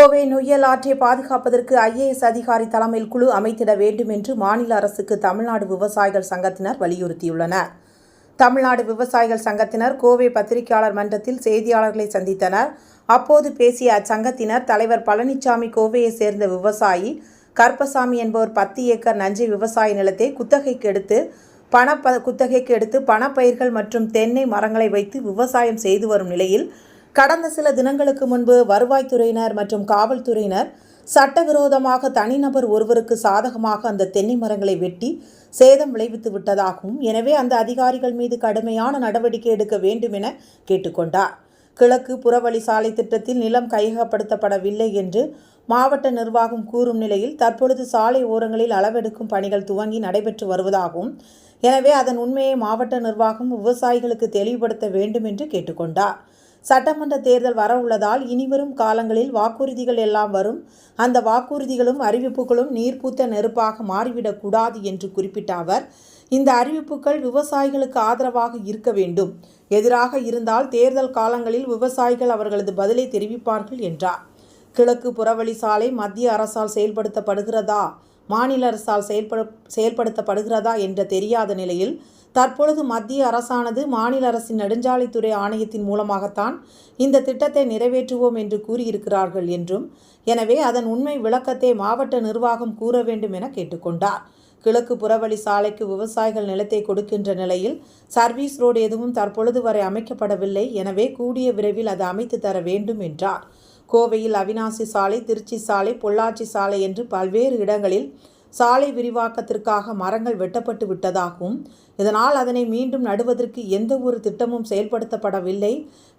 கோவை நொய்யல் ஆற்றை பாதுகாப்பதற்கு ஐஏஎஸ் அதிகாரி தலைமையில் குழு அமைத்திட வேண்டும் என்று மாநில அரசுக்கு தமிழ்நாடு விவசாயிகள் சங்கத்தினர் வலியுறுத்தியுள்ளனர். தமிழ்நாடு விவசாயிகள் சங்கத்தினர் கோவை பத்திரிகையாளர் மன்றத்தில் செய்தியாளர்களை சந்தித்தனர். அப்போது பேசிய அச்சங்கத்தினர் தலைவர் பழனிசாமி கோவையை சேர்ந்த விவசாயி கற்பசாமி என்பவர் பத்து ஏக்கர் நஞ்சை விவசாய நிலத்தை குத்தகைக்கு எடுத்து பண குத்தகைக்கு எடுத்து பணப்பயிர்கள் மற்றும் தென்னை மரங்களை வைத்து விவசாயம் செய்து வரும் நிலையில் கடந்த சில தினங்களுக்கு முன்பு வருவாய்த்துறையினர் மற்றும் காவல்துறையினர் சட்டவிரோதமாக தனிநபர் ஒருவருக்கு சாதகமாக அந்த தென்னை மரங்களை வெட்டி சேதம் விளைவித்து விட்டதாகவும் எனவே அந்த அதிகாரிகள் மீது கடுமையான நடவடிக்கை எடுக்க வேண்டும் என கேட்டுக்கொண்டார். கிழக்கு புறவழி சாலை திட்டத்தில் நிலம் கையகப்படுத்தப்படவில்லை என்று மாவட்ட நிர்வாகம் கூறும் நிலையில் தற்பொழுது சாலை ஓரங்களில் அளவெடுக்கும் பணிகள் துவங்கி நடைபெற்று வருவதாகவும் எனவே அதன் உண்மையை மாவட்ட நிர்வாகம் விவசாயிகளுக்கு தெளிவுபடுத்த வேண்டும் என்று கேட்டுக்கொண்டார். சட்டமன்ற தேர்தல் வர உள்ளதால் இனிவரும் காலங்களில் வாக்குறுதிகள் எல்லாம் வரும். அந்த வாக்குறுதிகளும் அறிவிப்புகளும் நீர்பூத்த நெருப்பாக மாறிவிடக்கூடாது என்று குறிப்பிட்ட அவர் இந்த அறிவிப்புகள் விவசாயிகளுக்கு ஆதரவாக இருக்க வேண்டும். எதிராக இருந்தால் தேர்தல் காலங்களில் விவசாயிகள் அவர்களது பதிலை தெரிவிப்பார்கள் என்றார். கிழக்கு புறவழி சாலை மத்திய அரசால் செயல்படுத்தப்படுகிறதா? மாநில அரசால் செயல்பட செயல்படுத்தப்படுகிறதா என்ற தெரியாத நிலையில் தற்பொழுது மத்திய அரசானது மாநில அரசின் நெடுஞ்சாலைத்துறை ஆணையத்தின் மூலமாகத்தான் இந்த திட்டத்தை நிறைவேற்றுவோம் என்று கூறியிருக்கிறார்கள் என்றும் எனவே அதன் உண்மை விளக்கத்தை மாவட்ட நிர்வாகம் கூற வேண்டும் என கேட்டுக்கொண்டார். கிழக்கு புறவழி சாலைக்கு விவசாயிகள் நிலத்தை கொடுக்கின்ற நிலையில் சர்வீஸ் ரோடு எதுவும் தற்பொழுது வரை அமைக்கப்படவில்லை எனவே கூடிய விரைவில் அது அமைத்து தர வேண்டும் என்றார். கோவையில் அவினாசி சாலை திருச்சி சாலை பொள்ளாச்சி சாலை என்று பல்வேறு இடங்களில் சாலை விரிவாக்கத்திற்காக மரங்கள் வெட்டப்பட்டு விட்டதாகவும் இதனால் அதனை மீண்டும் நடுவதற்கு எந்த ஒரு திட்டமும் செயல்படுத்தப்படவில்லை.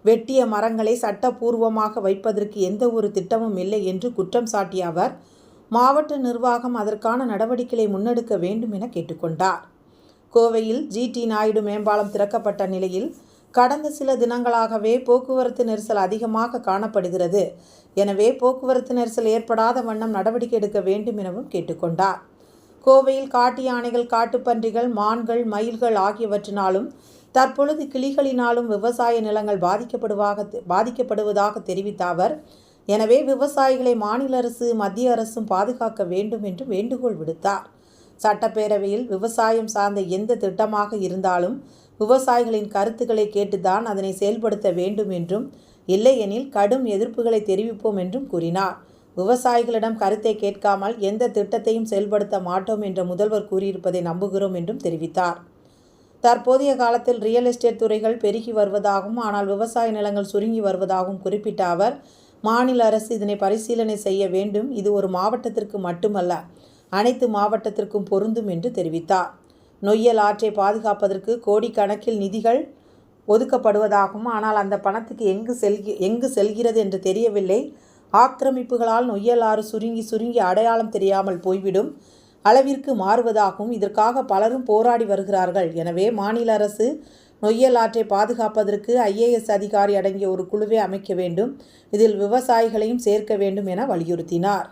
வெட்டிய மரங்களை சட்டப்பூர்வமாக வைப்பதற்கு எந்த ஒரு திட்டமும் இல்லை என்று குற்றம் சாட்டிய அவர் மாவட்ட நிர்வாகம் அதற்கான நடவடிக்கைகளை முன்னெடுக்க வேண்டும் என கேட்டுக்கொண்டார். கோவையில் ஜிடி நாயுடு மேம்பாலம் திறக்கப்பட்ட நிலையில் கடந்த சில தினங்களாகவே போக்குவரத்து நெரிசல் அதிகமாக காணப்படுகிறது. எனவே போக்குவரத்து நெரிசல் ஏற்படாத வண்ணம் நடவடிக்கை எடுக்க வேண்டும் எனவும் கேட்டுக்கொண்டார். கோவையில் காட்டு யானைகள் காட்டுப்பன்றிகள் மான்கள் மயில்கள் ஆகியவற்றினாலும் தற்பொழுது கிளிகளினாலும் விவசாய நிலங்கள் பாதிக்கப்படுவாக பாதிக்கப்படுவதாக தெரிவித்த அவர் எனவே விவசாயிகளை மாநில அரசு மத்திய அரசும் பாதுகாக்க வேண்டும் என்று வேண்டுகோள் விடுத்தார். சட்டப்பேரவையில் விவசாயம் சார்ந்த எந்த திட்டமாக இருந்தாலும் விவசாயிகளின் கருத்துக்களை கேட்டுதான் அதனை செயல்படுத்த வேண்டும் என்றும் இல்லையெனில் கடும் எதிர்ப்புகளை தெரிவிப்போம் என்றும் கூறினார். விவசாயிகளிடம் கருத்தை கேட்காமல் எந்த திட்டத்தையும் செயல்படுத்த மாட்டோம் என்ற முதல்வர் கூறியிருப்பதை நம்புகிறோம் என்றும் தெரிவித்தார். தற்போதைய காலத்தில் ரியல் எஸ்டேட் துறைகள் பெருகி வருவதாகவும் ஆனால் விவசாய நிலங்கள் சுருங்கி வருவதாகவும் குறிப்பிட்ட அவர் மாநில அரசு இதனை பரிசீலனை செய்ய வேண்டும். இது ஒரு மாவட்டத்திற்கு மட்டுமல்ல அனைத்து மாவட்டத்திற்கும் பொருந்தும் என்று தெரிவித்தார். நொய்யல் ஆற்றை பாதுகாப்பதற்கு கோடிக்கணக்கில் நிதிகள் ஒதுக்கப்படுவதாகவும் ஆனால் அந்த பணத்துக்கு எங்கு செல்கி எங்கு செல்கிறது என்று தெரியவில்லை. ஆக்கிரமிப்புகளால் நொய்யல் ஆறு சுருங்கி சுருங்கி அடையாளம் தெரியாமல் போய்விடும் அளவிற்கு மாறுவதாகவும் இதற்காக பலரும் போராடி வருகிறார்கள். எனவே மாநில அரசு நொய்யல் ஆற்றை பாதுகாப்பதற்கு ஐஏஎஸ் அதிகாரி அடங்கிய ஒரு குழுவை அமைக்க வேண்டும். இதில் விவசாயிகளையும் சேர்க்க வேண்டும் என வலியுறுத்தினார்.